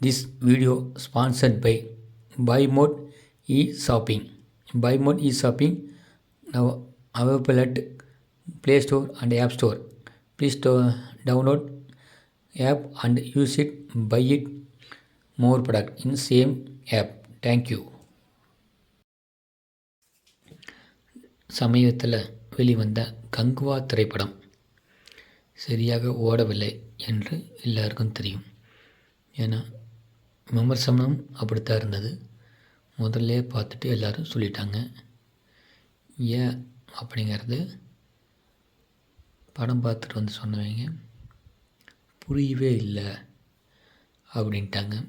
This video sponsored by buy mode e shopping buy mode e shopping now available at Play Store and App Store please do download app and use it buy it more product in same app thank you சமீபத்தில் வெளிவந்த கங்குவா திரைப்படம் சரியாக ஓடவில்லை என்று எல்லாருக்கும் தெரியும் ஏன்னா விமர்சனம் அப்படித்தான் இருந்தது. முதல்ல பார்த்துட்டு எல்லோரும் சொல்லிட்டாங்க. ஏன் அப்படிங்கிறது படம் பார்த்துட்டு வந்து சொன்னவங்க புரியவே இல்லை அப்படின்ட்டாங்க.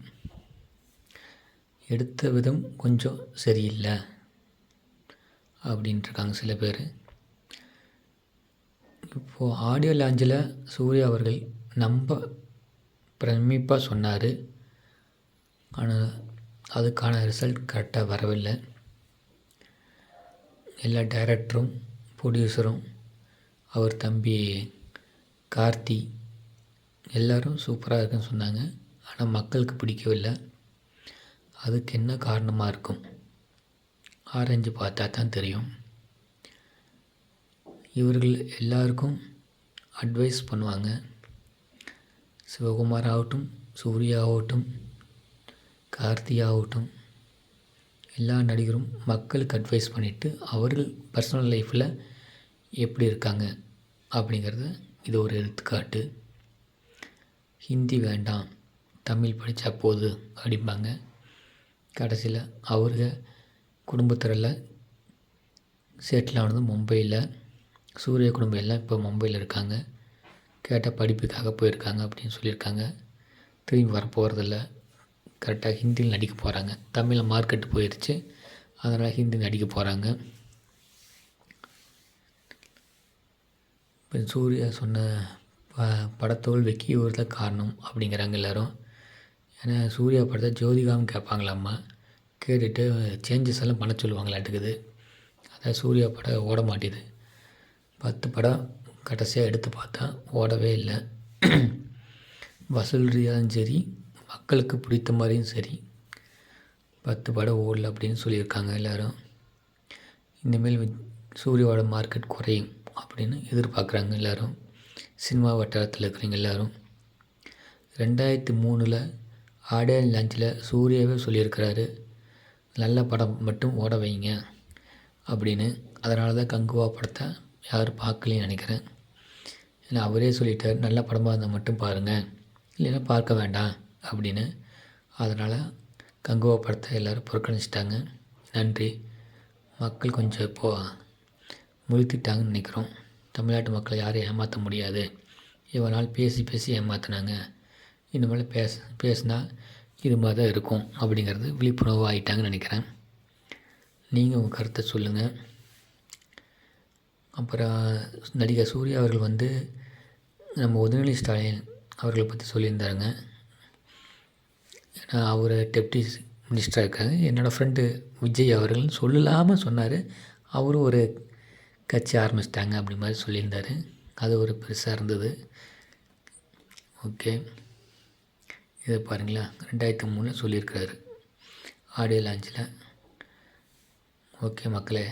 எடுத்த விதம் கொஞ்சம் சரியில்லை அப்படின்ட்டுருக்காங்க சில பேர். இப்போது ஆடியோ லாஞ்சில் சூர்யா அவர்கள் நம்ப பிரமிப்பாக சொன்னார். ஆனால் அதுக்கான ரிசல்ட் கரெக்டாக வரவில்லை. எல்லா டைரக்டரும் ப்ரொடியூசரும் அவர் தம்பி கார்த்தி எல்லோரும் சூப்பராக இருக்குன்னு சொன்னாங்க. ஆனால் மக்களுக்கு பிடிக்கவில்லை. அதுக்கு என்ன காரணமாக இருக்கும்? ஆரஞ்சு பார்த்தா தான் தெரியும். இவர்கள் எல்லாருக்கும் அட்வைஸ் பண்ணுவாங்க. சிவகுமார் ஆகட்டும் சூர்யா ஆகட்டும் கார்த்தி ஆகட்டும் எல்லா நடிகரும் மக்களுக்கு அட்வைஸ் பண்ணிவிட்டு அவர்கள் பர்சனல் லைஃப்பில் எப்படி இருக்காங்க அப்படிங்கிறத இது ஒரு எடுத்துக்காட்டு. ஹிந்தி வேண்டாம் தமிழ் படித்தா போது அப்படிம்பாங்க. கடைசியில் அவருங்க குடும்பத்துறையில் செட்டில் ஆனது மும்பையில். சூரிய குடும்பம் எல்லாம் இப்போ மும்பையில் இருக்காங்க. கேட்டால் படிப்புக்காக போயிருக்காங்க அப்படின்னு சொல்லியிருக்காங்க. திரும்பி வர போகிறதில்ல கரெக்டாக ஹிந்தியில் நடிக்க போகிறாங்க தமிழில் மார்க்கெட்டு போயிடுச்சு அதனால் ஹிந்தி நடிக்க போகிறாங்க இப்போ சூர்யா சொன்ன ப படத்தோல்விக்கு இவர் தான் காரணம் அப்படிங்கிறாங்க எல்லோரும். ஏன்னா சூர்யா படத்தை ஜோதிகாவும் கேட்பாங்களாம்மா. கேட்டுட்டு சேஞ்சஸ் எல்லாம் பண்ண சொல்லுவாங்களாட்டுக்குது அதான் சூர்யா படம் ஓட மாட்டேது. பத்து படம் கடைசியாக எடுத்து பார்த்தா ஓடவே இல்லை. வசூல் ரீதியாலும் சரி மக்களுக்கு பிடித்த மாதிரியும் சரி பத்து படம் ஓடல அப்படின்னு சொல்லியிருக்காங்க எல்லோரும். இனிமேல் சூர்யாவோட மார்க்கெட் குறையும் அப்படின்னு எதிர்பார்க்குறாங்க எல்லோரும். சினிமா வட்டாரத்தில் இருக்கிறவங்க எல்லோரும். ரெண்டாயிரத்தி மூணில் ஆடியோ லான்ச்சில் சூர்யாவே சொல்லியிருக்கிறாரு நல்ல படம் மட்டும் ஓட வைங்க அப்படின்னு. அதனால தான் கங்குவா படத்தை யாரும் பார்க்கலன்னு நினைக்கிறேன். ஏன்னா அவரே சொல்லிட்டார் நல்ல படமாக இருந்தால் மட்டும் பாருங்கள் இல்லைன்னா பார்க்க வேண்டாம். அப்படின்னு. அதனால் கங்குவா படத்தை எல்லோரும் புறக்கணிச்சிட்டாங்க. நன்றி. மக்கள் கொஞ்சம் இப்போது முழுத்திட்டாங்கன்னு நினைக்கிறோம். தமிழ்நாட்டு மக்களை யாரையும் ஏமாற்ற முடியாது. இவ்வளோ நாள் பேசி பேசி ஏமாற்றினாங்க இனிமேல் பேச பேசினா இது மாதிரி தான் இருக்கும் அப்படிங்கிறது விழிப்புணர்வு ஆகிட்டாங்கன்னு நினைக்கிறேன். நீங்கள் உங்கள் கருத்தை சொல்லுங்கள் அப்புறம் நடிகர் சூர்யா அவர்கள் வந்து நம்ம உதயநிதி ஸ்டாலின் அவர்களை பற்றி சொல்லியிருந்தாருங்க. ஏன்னா அவர் டெப்டி மினிஸ்டராக இருக்காங்க என்னோடய ஃப்ரெண்டு விஜய் அவர்கள் சொல்லலாமல் சொன்னார். அவரும் ஒரு கட்சி ஆரம்பிச்சிட்டாங்க அப்படி மாதிரி சொல்லியிருந்தார். அது ஒரு பெருசாக இருந்தது. ஓகே இதை பாருங்களா. ரெண்டாயிரத்தி மூணில் சொல்லியிருக்கிறாரு. ஆடியோ லான்ச்சில் ஓகே மக்களே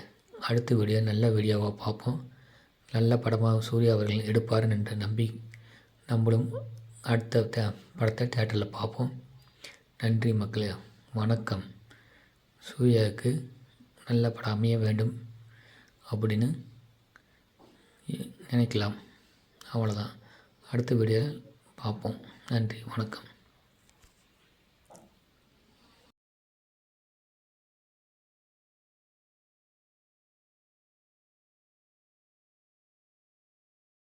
அடுத்த வீடியோ நல்ல வீடியோவாக பார்ப்போம். நல்ல படமாக சூர்யா அவர்கள் எடுப்பார் என்ற நம்பி நம்மளும் அடுத்த படத்தை தேட்டரில் பார்ப்போம். நன்றி மக்களே. வணக்கம். சூர்யாவுக்கு நல்ல படம் அமைய வேண்டும் அப்படின்னு நினைக்கலாம். அவ்வளோதான் அடுத்த வீடியோ பார்ப்போம். நன்றி. வணக்கம்.